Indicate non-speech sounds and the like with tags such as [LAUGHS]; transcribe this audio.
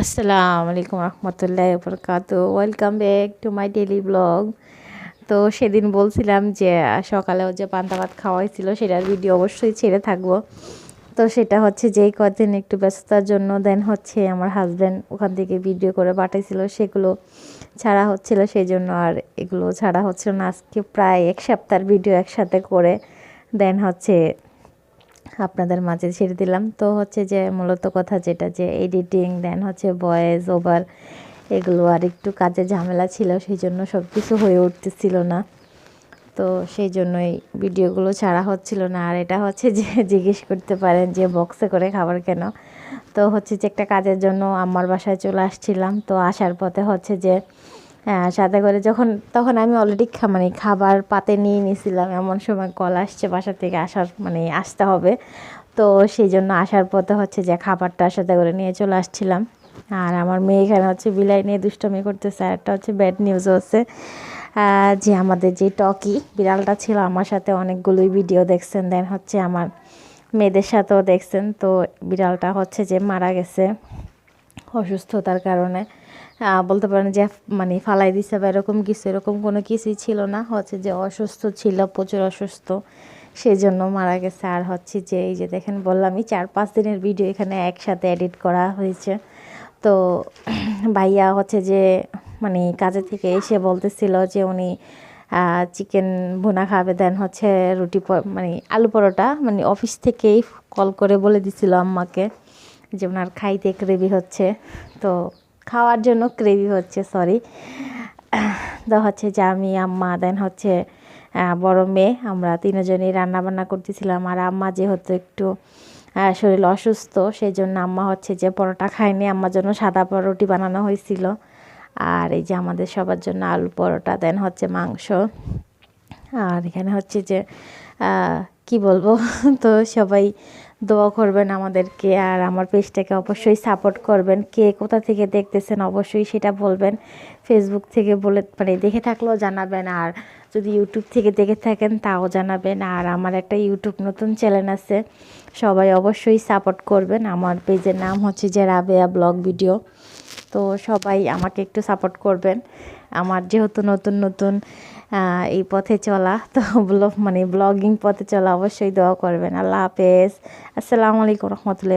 আসসালামু আলাইকুম রহমতুল্লাহ বরকাত welcome back to my daily blog তো সেদিন বলছিলাম যে, সকালেও যে পান্তা ভাত খাওয়াইছিল সেটার ভিডিও অবশ্যই ছেড়ে থাকব। তো সেটা হচ্ছে যেই কদিন একটু ব্যস্ততার জন্য দেন হচ্ছে আমার হাজব্যান্ড ওখান থেকে ভিডিও করে পাঠাইছিল, সেগুলো ছাড়া হচ্ছিল, সেই জন্য আর এগুলো ছাড়া হচ্ছিল না। আজকে প্রায় এক সপ্তাহের ভিডিও একসাথে করে দেন হচ্ছে আপনাদের মাঝে ছেড়ে দিলাম। তো হচ্ছে যে মূলত কথা যেটা যে এডিটিং দেন হচ্ছে ভয়েস ওভার এগুলো আর একটু কাজে ঝামেলা ছিল সেই জন্য সব কিছু হয়ে উঠতেছিল না। তো সেই জন্যই ভিডিওগুলো ছাড়া হচ্ছিল না। আর এটা হচ্ছে যে [LAUGHS] জিজ্ঞেস করতে পারেন যে বক্সে করে খাবার কেন? তো হচ্ছে যে একটা কাজের জন্য আমার বাসায় চলে আসছিলাম। তো আসার পথে হচ্ছে যে সাথে করে যখন, তখন আমি অলরেডি মানে খাবার পাতে নিয়ে নিয়েছিলাম। এমন সময় কল আসছে বাসা থেকে আসার মানে আসতে হবে। তো সেই জন্য আসার পথে হচ্ছে যে খাবারটা সাথে করে নিয়ে চলে আসছিলাম। আর আমার মেয়ে এখানে হচ্ছে বিলাই নিয়ে দুষ্টমি করতেছে। আর একটা হচ্ছে ব্যাড নিউজ হচ্ছে যে আমাদের যে টকি বিড়ালটা ছিল আমার সাথে অনেকগুলোই ভিডিও দেখছেন। দেন হচ্ছে আমার মেয়েদের সাথেও দেখছেন। তো বিড়ালটা হচ্ছে যে মারা গেছে। অসুস্থতার কারণে। বলতে পারেন যে মানে ফালাই দিছে বা এরকম কিছু, এরকম কোনো কিছুই ছিল না। হচ্ছে যে অসুস্থ ছিল, প্রচুর অসুস্থ। সেই জন্য মারা গেছে। আর হচ্ছে যে, এই যে দেখেন, বললামই চার পাঁচ দিনের ভিডিও এখানে একসাথে এডিট করা হয়েছে। তো ভাইয়া হচ্ছে যে মানে কাজে থেকে এসে বলতেছিল যে, উনি চিকেন ভুনা খাবে, দেন হচ্ছে রুটি মানে আলু পরোটা মানে অফিস থেকেই কল করে বলে দিছিল আম্মাকে। যে ওনার খাইতে গ্রেভি হচ্ছে। তো খাওয়ার জন্য গ্রেভি হচ্ছে সরি তো হচ্ছে যে আমি, আম্মা দেন হচ্ছে বড় মেয়ে, আমরা তিনজনই রান্না বান্না করতেছিলাম। আর আম্মা যেহেতু একটু শরীর অসুস্থ সেই জন্য আম্মা হচ্ছে যে পরোটা খায়নি। আম্মার জন্য সাদা পরোটি বানানো হয়েছিল। আর এই যে আমাদের সবার জন্য আলু পরোটা দেন হচ্ছে মাংস। আর এখানে হচ্ছে যে কি বলব? [LAUGHS] তো সবাই দোয়া করবেন আমাদেরকে আর আমার পেজটাকে অবশ্যই সাপোর্ট করবেন। কে কোথা থেকে দেখতেছেন অবশ্যই সেটা বলবেন। ফেসবুক থেকে বলে মানে দেখে থাকলেও জানাবেন আর যদি ইউটিউব থেকে দেখে থাকেন তাও জানাবেন। আর আমার একটা ইউটিউব নতুন চ্যানেল আছে, সবাই অবশ্যই সাপোর্ট করবেন। আমার পেজের নাম হচ্ছে যে রাবেয়া ব্লগ ভিডিও। তো সবাই আমাকে একটু সাপোর্ট করবেন। আমার যেহেতু নতুন নতুন এই পথে চলা, তো মানে ব্লগিং পথে চলা অবশ্যই দোয়া করবেন। আল্লাহ হাফেজ। আসসালামু আলাইকুম রহমতুল্লাহ।